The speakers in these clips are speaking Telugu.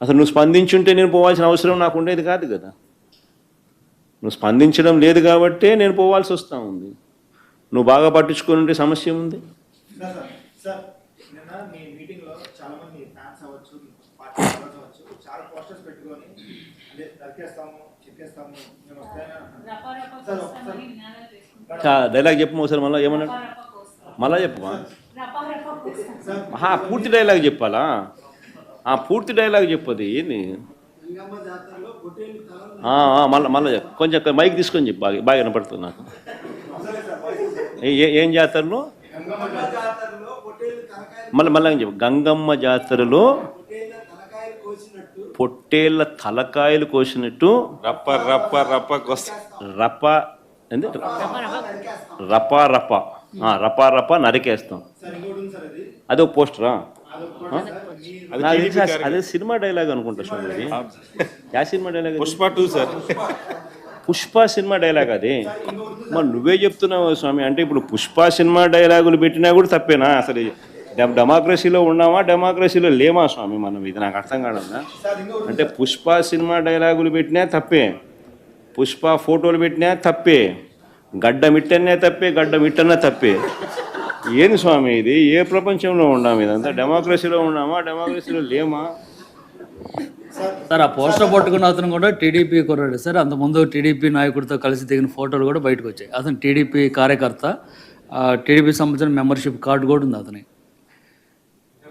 అసలు నువ్వు స్పందించుంటే నేను పోవాల్సిన అవసరం నాకు ఉండేది కాదు కదా. నువ్వు స్పందించడం లేదు కాబట్టే నేను పోవాల్సి వస్తూ ఉంది. నువ్వు బాగా పట్టించుకొని ఉంటే సమస్య ఉంది డైలాగ్ చెప్పు ఒకసారి మళ్ళీ ఏమన్నాడు మళ్ళా చెప్పు. ఆహా పూర్తి డైలాగ్ చెప్పాలా? ఆ పూర్తి డైలాగ్ చెప్పదు ఏంది? మళ్ళీ మళ్ళీ కొంచెం మైక్ తీసుకొని చెప్పు బాగా బాగా వినపడుతుంది నాకు. ఏ- జాతరలో గంగమ్మ జాతరలో? పొట్టేలు తలకాయలు మళ్ళీ మళ్ళీ చెప్పు? గంగమ్మ జాతరలో పొట్టేళ్ళ తలకాయలు కోసినట్టు పొట్టేళ్ళ తలకాయలు కోసినట్టు రప్ప రప్ప రప్ప కొస్త. రప ఏంది? రప రప ఆ, రప రప నరికేస్తాం. సార్ ఇంకోటి ఉంది సార్ అది. అదే ఒక పోస్టరా? నాకు అదే సినిమా డైలాగ్ అనుకుంటా స్వామి అది యా సినిమా డైలాగ్ అది? Pushpa two sir. Pushpa cinema dialogue అది. మరి నువ్వే చెప్తున్నావు స్వామి అంటే ఇప్పుడు పుష్ప సినిమా డైలాగులు పెట్టినా కూడా తప్పేనా? అసలు డెమ- డెమోక్రసీలో ఉన్నామా డెమోక్రసీలో లేమా స్వామి మనం? ఇది నాకు అర్థం కాదన్నా అంటే పుష్ప సినిమా డైలాగులు పెట్టినా తప్పే. పుష్ప ఫోటోలు పెట్టినా తప్పే. గడ్డ మిట్టనే తప్పే గడ్డ మిట్టనే తప్పే. ఏది స్వామి ఇది? ఏ ప్రపంచంలో ఉన్నాము ఇదంతా? డెమోక్రసీలో ఉన్నామా? డెమోక్రసీలో లేమా? సార్ ఆ పోస్టర్ పట్టుకున్న అతను కూడా టీడీపీ కుర్రాడు. సార్ అంతకుముందు టీడీపీ నాయకుడితో కలిసి దిగిన ఫోటోలు కూడా బయటకు వచ్చాయి. అతను టీడీపీ కార్యకర్త టీడీపీ సంబంధించిన మెంబర్షిప్ కార్డు కూడా ఉంది అతని.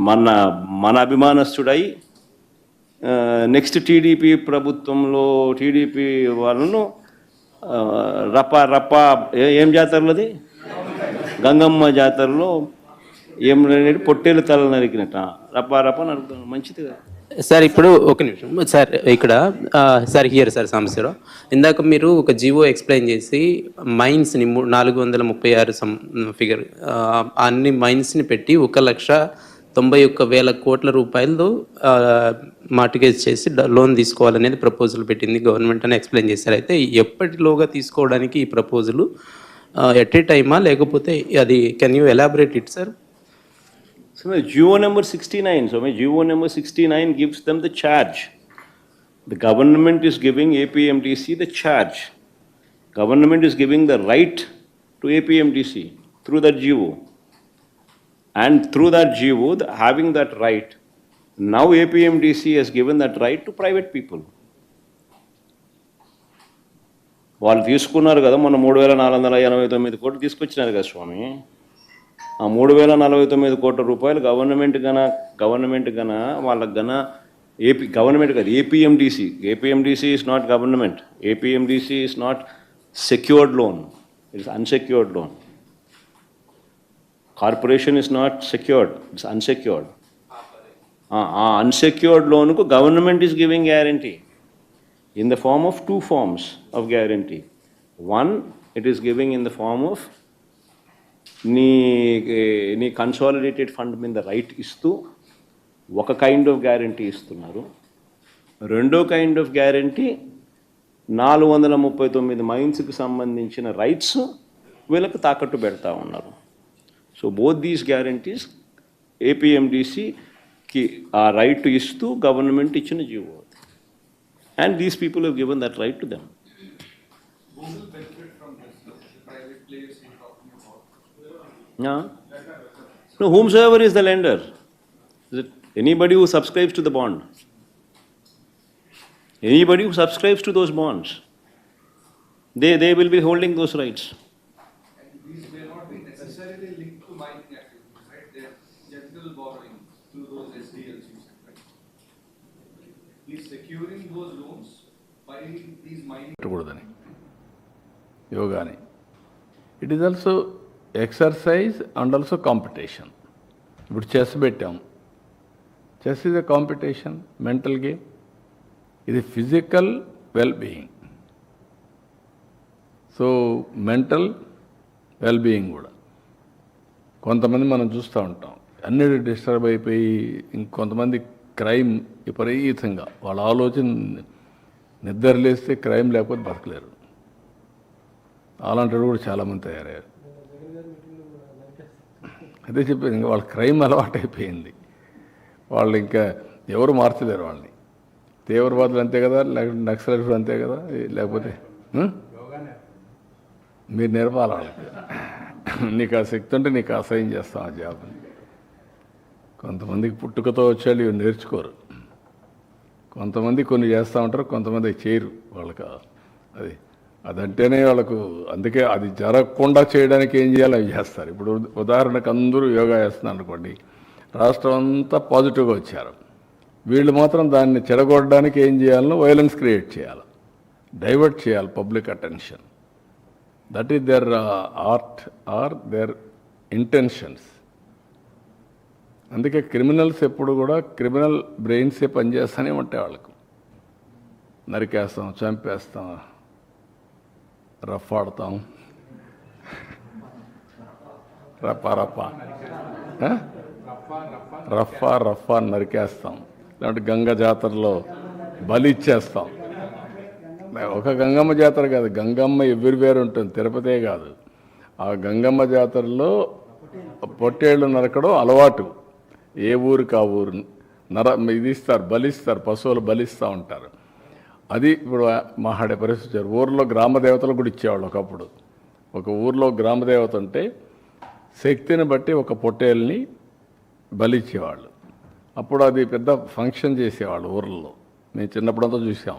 మన మన అభిమానస్తుడై నెక్స్ట్ టీడీపీ ప్రభుత్వంలో టీడీపీ వాళ్ళను రప్ప రప రప ఏ- ఏం జాతరలోది గంగమ్మ జాతరలో ఏం అనేది? పొట్టేలు తల నరికినట్ట రప రప నరుకుతాను. మంచిది కదా. సార్ ఇప్పుడు ఒక నిమిషం. సార్ ఇక్కడ సార్ హియర్ సార్ సమస్యలో ఇందాక మీరు ఒక జివో ఎక్స్ప్లెయిన్ చేసి మైన్స్ని నాలుగు వందల ముప్పై ఆరు సం ఫిగర్ అన్ని మైన్స్ని పెట్టి ఒక లక్ష తొంభై ఒక్క వేల కోట్ల రూపాయలు మార్టిగేజ్ చేసి డ- లోన్ తీసుకోవాలనేది ప్రపోజల్ పెట్టింది. గవర్నమెంట్ అని ఎక్స్ప్లెయిన్ చేశారు. అయితే ఎప్పటిలోగా తీసుకోవడానికి ఈ ప్రపోజలు ఎట్ ఏ టైమా లేకపోతే అది can you elaborate it sir So my GO number 69, so my GO number 69 gives them the charge. The government is giving APMTC the charge. Government is giving the right to APMTC through that GO. And through that GO, the- having that right, now APMTC has given that right to private people. వాళ్ళు తీసుకున్నారు కదా మొన్న మూడు వేల నాలుగు వందల ఎనభై తొమ్మిది కోట్లు తీసుకొచ్చినారు కదా స్వామి ఆ మూడు వేల నలభై తొమ్మిది కోట్ల రూపాయలు గవర్నమెంట్ గన గవర్నమెంట్ గన వాళ్ళకి గన ఏపీ గవర్నమెంట్ కాదు APMDC. APMDC is not government APMDC is not secured loan it's unsecured loan corporation is not secured it's unsecured ah unsecured లోన్కు government is giving guarantee in the form of two forms of guarantee one it is giving in the form of నీ నీ కన్సాలిడేటెడ్ ఫండ్ మీద రైట్ ఇస్తూ ఒక కైండ్ ఆఫ్ గ్యారంటీ ఇస్తున్నారు. రెండో కైండ్ ఆఫ్ గ్యారంటీ నాలుగు వందల ముప్పై తొమ్మిది మైన్స్కి సంబంధించిన రైట్స్ వీళ్ళకి తాకట్టు పెడతా ఉన్నారు. సో బోత్ దీస్ గ్యారంటీస్ ఏపీఎండిసికి ఆ రైట్ ఇస్తూ గవర్నమెంట్ ఇచ్చిన GO and these people have given that right to them Yeah. No, whomsoever is the lender. Is it anybody who subscribes to the bond? Anybody who subscribes to those bonds, they, they will be holding those rights. And these may not be necessarily linked to mining activities, right? They are general borrowing through those SDLs, you said, right? Securing those loans by these mining. It is also exercise and also competition. ఇప్పుడు చెస్ పెట్టాం. Chess is a competition mental game. ఇది physical well being so mental well being కూడా. కొంతమంది మనం చూస్తూ ఉంటాం. అన్ని డిస్టర్బ్ అయిపోయి ఇంకొంతమంది క్రైమ్ విపరీతంగా. వాళ్ళ ఆలోచన నిద్ర లేస్తే క్రైమ్ లేకపోతే బతకలేరు. అలాంటి వాళ్ళు కూడా చాలామంది తయారయ్యారు. అదే చెప్పేది ఇంకా వాళ్ళ క్రైమ్ అలవాటు అయిపోయింది వాళ్ళు ఇంకా ఎవరు మార్చలేరు వాళ్ళని. తీవ్రవాదులు అంతే కదా లేకపోతే నక్సలైట్లు అంతే కదా లేకపోతే మీరు నేర్పాలి వాళ్ళకి. నీకు ఆ శక్తి ఉంటే నీకు అసహ్యం చేస్తాం ఆ జాబ్ని కొంతమందికి పుట్టుకతో వచ్చేళ్ళు ఇవి నేర్చుకోరు. కొంతమంది కొన్ని చేస్తూ ఉంటారు కొంతమంది చేయరు వాళ్ళకి. అది అదంటేనే వాళ్ళకు అందుకే అది జరగకుండా చేయడానికి ఏం చేయాలో అవి చేస్తారు. ఇప్పుడు ఉదాహరణకు అందరూ యోగా చేస్తున్నారు అనుకోండి రాష్ట్రం అంతా పాజిటివ్గా వచ్చారు. వీళ్ళు మాత్రం దాన్ని చెడగొట్టడానికి ఏం చేయాలనో వైలెన్స్ క్రియేట్ చేయాలి. డైవర్ట్ చేయాలి public attention. That is their art are their intentions. అందుకే క్రిమినల్స్ ఎప్పుడు కూడా క్రిమినల్ బ్రెయిన్సే పనిచేస్తూనే ఉంటాయి వాళ్ళకు. నరికేస్తాం చంపేస్తాం రఫ్ ఆడతాం రప్పా రప్పా రఫా రఫా నరికేస్తాం. లేదంటే గంగ జాతరలో బలి ఇచ్చేస్తాం. ఒక గంగమ్మ జాతర కాదు గంగమ్మ ఎవ్రీవేర్ ఉంటుంది తిరుపతే కాదు. ఆ గంగమ్మ జాతరలో పొట్టేళ్ళు నరకడం అలవాటు. ఏ ఊరికి ఆ ఊరు నర ఇది ఇస్తారు బలిస్తారు పశువులు బలిస్తూ ఉంటారు. అది ఇప్పుడు మాట్లాడే పరిస్థితి వచ్చారు. ఊర్లో గ్రామ దేవతలు కూడా ఇచ్చేవాళ్ళు ఒకప్పుడు. ఒక ఊర్లో గ్రామ దేవత ఉంటే శక్తిని బట్టి ఒక పొట్టేల్ని బలిచ్చేవాళ్ళు. అప్పుడు అది పెద్ద ఫంక్షన్ చేసేవాళ్ళు ఊర్లలో మేము చిన్నప్పుడంతా చూసాం.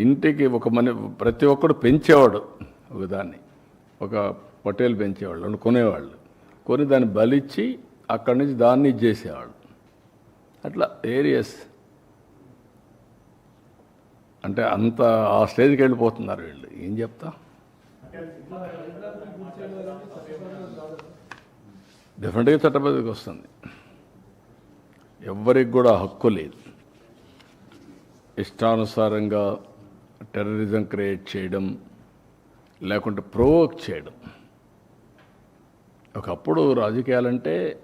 ఇంటికి ఒక మని ప్రతి ఒక్కడు పెంచేవాడు ఒక దాన్ని. ఒక పొట్టేలు పెంచేవాళ్ళు కొనేవాళ్ళు. కొని దాన్ని బలిచ్చి అక్కడి నుంచి దాన్ని ఇచ్చేసేవాళ్ళు. అట్లా ఏరియస్ అంటే అంత ఆ స్టేజ్కి వెళ్ళిపోతున్నారు వీళ్ళు. ఏం చెప్తా? డెఫినెట్గా చట్టబద్ధకి వస్తుంది. ఎవ్వరికి కూడా హక్కు లేదు. ఇష్టానుసారంగా టెర్రరిజం క్రియేట్ చేయడం లేకుంటే ప్రోవోక్ చేయడం. ఒకప్పుడు రాజకీయాలంటే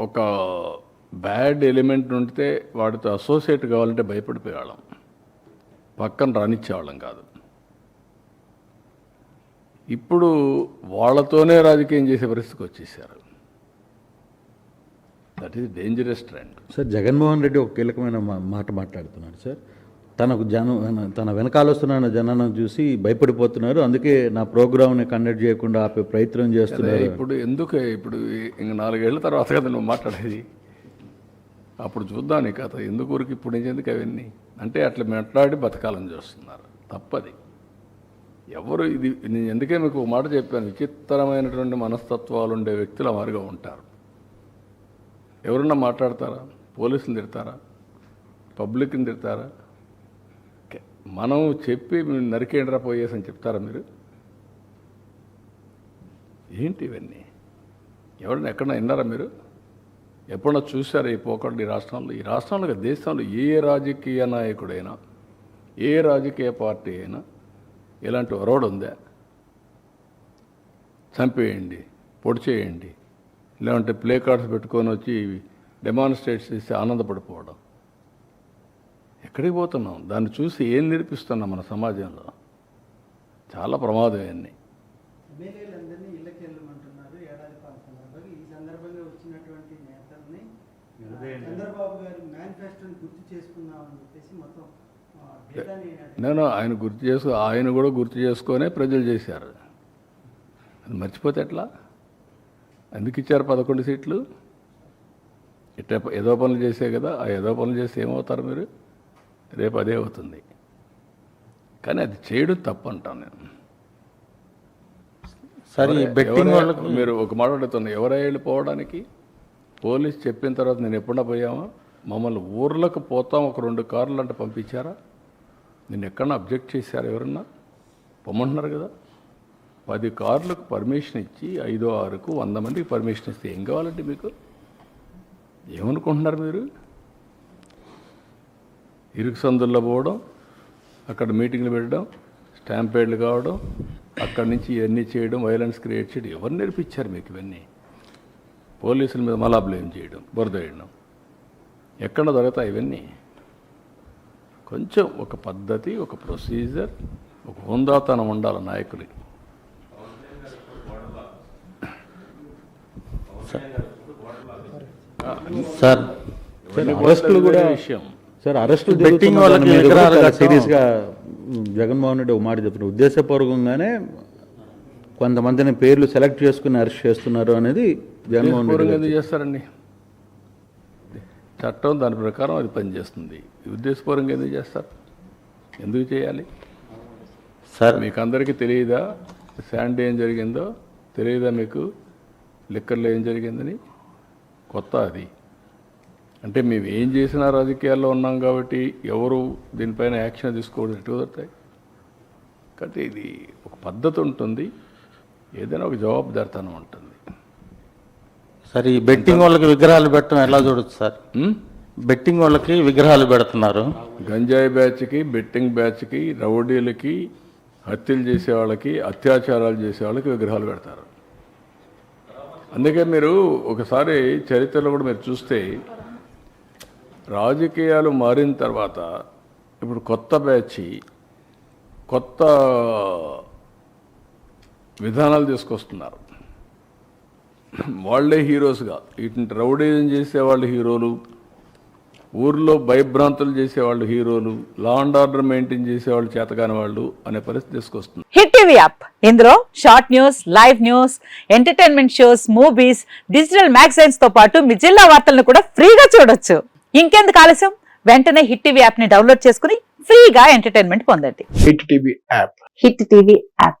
ఒక బ్యాడ్ ఎలిమెంట్ ఉంటే వాడితో అసోసియేట్ కావాలంటే భయపడిపోయేవాళ్ళం. పక్కన రానిచ్చేవాళ్ళం కాదు. ఇప్పుడు వాళ్ళతోనే రాజకీయం చేసే పరిస్థితికి వచ్చేసారు. That is dangerous trend sir Jaganmohan Reddy ఒక కీలకమైన మాట మాట్లాడుతున్నాడు సార్. తనకు జనం తన వెనకాల వస్తున్న జనాన్ని చూసి భయపడిపోతున్నారు. అందుకే నా ప్రోగ్రామ్ని కండక్ట్ చేయకుండా ఆపే ప్రయత్నం చేస్తున్నారు. ఇప్పుడు ఎందుకు ఇప్పుడు ఇంక నాలుగేళ్ళ తర్వాత కదా నువ్వు మాట్లాడేది? అప్పుడు చూద్దాం ఈ కథ. ఎందుకు ఊరికి ఇప్పుడు నుంచి అవన్నీ? అంటే అట్లా మాట్లాడి బతకాలని చూస్తున్నారు. తప్పది. ఎవరు ఇది? నేను ఎందుకే మీకు ఒక మాట చెప్పాను? విచిత్రమైనటువంటి మనస్తత్వాలు ఉండే వ్యక్తులు మారిగా ఉంటారు. ఎవరన్నా మాట్లాడతారా? పోలీసులు తిడతారా? పబ్లిక్ని తిడతారా? మనం చెప్పి నరికేండ్రా పోయేసి అని చెప్తారా మీరు? ఏంటి ఇవన్నీ? ఎవరైనా ఎక్కడన్నా విన్నారా మీరు? ఎప్పుడన్నా చూసారా ఈ పోకళ్ళు ఈ రాష్ట్రంలో? ఈ రాష్ట్రంలో దేశంలో ఏ రాజకీయ నాయకుడైనా ఏ రాజకీయ పార్టీ అయినా ఇలాంటి ఒరవడు ఉందా? చంపేయండి పొడిచేయండి లేదంటే ప్లే కార్డ్స్ పెట్టుకొని వచ్చి డెమాన్స్ట్రేట్ చేసి ఆనందపడిపోవడం. ఎక్కడికి పోతున్నాం? దాన్ని చూసి ఏం నేర్పిస్తున్నాం మన సమాజంలో? చాలా ప్రమాదం అన్నీ చంద్రబాబు గారు మేనిఫెస్టోని గుర్తు చేసుకుందామని చెప్పేసి మొత్తం నేను ఆయన గుర్తు చేసుకో ఆయన కూడా గుర్తు చేసుకొనే ప్రజలు చేశారు. అది మర్చిపోతే ఎట్లా? ఎందుకు ఇచ్చారు పదకొండు సీట్లు? ఇట్ట ఏదో పనులు చేసే కదా ఆ ఏదో పనులు చేస్తే ఏమవుతారు మీరు? రేపు అదే అవుతుంది. కానీ అది చేయడం తప్పు అంటాను నేను. సార్ బెట్టింగ్ వాళ్ళకి మీరు ఒక మాట అడుగుతున్నా ఎవరై వెళ్ళిపోవడానికి పోలీస్ చెప్పిన తర్వాత నేను ఎప్పుడన్నా పోయామా? మమ్మల్ని ఊర్లకు పోతాం ఒక రెండు కార్లు అంటే పంపించారా? నేను ఎక్కడన్నా అబ్జెక్ట్ చేశారా ఎవరన్నా? పొమ్మంటున్నారు కదా. పది కార్లకు పర్మిషన్ ఇచ్చి ఐదో ఆరుకు వంద మందికి పర్మిషన్ ఇస్తే ఏం కావాలండి మీకు? ఏమనుకుంటున్నారు మీరు? ఇరుకు సందుల్లో పోవడం అక్కడ మీటింగ్లు పెట్టడం స్టాంపేడ్లు కావడం అక్కడి నుంచి ఇవన్నీ చేయడం వైలెన్స్ క్రియేట్ చేయడం ఎవరు నేర్పించారు మీకు ఇవన్నీ? పోలీసుల మీద మళ్ళా బ్లేమ్ చేయడం బురద వేయడం. ఎక్కడ దొరుకుతాయి ఇవన్నీ? కొంచెం ఒక పద్ధతి ఒక ప్రొసీజర్ ఒక హుందాతనం ఉండాలి నాయకుడికి సార్ సార్ అరెస్టులు కూడా విషయం. సార్ అరెస్టులు బెట్టింగ్ వాళ్ళకి జగన్మోహన్ రెడ్డి ఒక మాట చెప్పిన ఉద్దేశపూర్వకంగానే కొంతమందిని పేర్లు సెలెక్ట్ చేసుకుని అరెస్ట్ చేస్తున్నారు అనేది జగన్మోహన్ రెడ్డి చేస్తారండి? చట్టం దాని ప్రకారం అది పనిచేస్తుంది ఉద్దేశపూర్వకంగా ఎందుకు చేస్తారు? ఎందుకు చేయాలి? సార్ మీకు అందరికీ తెలియదా? శాండీ ఏం జరిగిందో? తెలియదా మీకు? లిక్కర్లో ఏం జరిగిందని? కొత్త అది. అంటే మేము ఏం చేసినా రాజకీయాల్లో ఉన్నాం కాబట్టి ఎవరు దీనిపైన యాక్షన్ తీసుకోవడం ఎటు కుదురుతాయి? కాబట్టి ఇది ఒక పద్ధతి ఉంటుంది. ఏదైనా ఒక జవాబుదారితనం ఉంటుంది. సార్ ఈ బెట్టింగ్ వాళ్ళకి విగ్రహాలు పెట్టడం ఎలా చూడొచ్చు సార్? బెట్టింగ్ వాళ్ళకి విగ్రహాలు పెడుతున్నారు. గంజాయి బ్యాచ్కి బెట్టింగ్ బ్యాచ్కి రౌడీలకి హత్యలు చేసే వాళ్ళకి అత్యాచారాలు చేసే వాళ్ళకి విగ్రహాలు పెడతారు. అందుకే మీరు ఒకసారి చరిత్రలో కూడా మీరు చూస్తే రాజకీయాలు మారిన తర్వాత ఇప్పుడు కొత్త బ్యాచ్ కొత్త విధానాలు తీసుకొస్తున్నారు. వాళ్ళే హీరోస్గా ఇటు రౌడీజం చేసేవాళ్ళు హీరోలు ఊర్లో భయభ్రాంతులు చేసేవాళ్ళు హీరోలు లా అండ్ ఆర్డర్ మెయింటైన్ చేసేవాళ్ళు చేతకాని వాళ్ళు అనే పరిస్థితి తీసుకొస్తుంది హిట్ టీవీ యాప్. ఇందులో short news live news entertainment shows movies digital మ్యాగజైన్స్తో పాటు మీ జిల్లా వార్తలను కూడా ఫ్రీగా చూడొచ్చు. ఇంకెందుకు ఆలస్యం? వెంటనే హిట్ టీవీ యాప్ని డౌన్లోడ్ చేసుకుని ఫ్రీగా ఎంటర్టైన్మెంట్ పొందండి. Hit TV app. Hit TV app.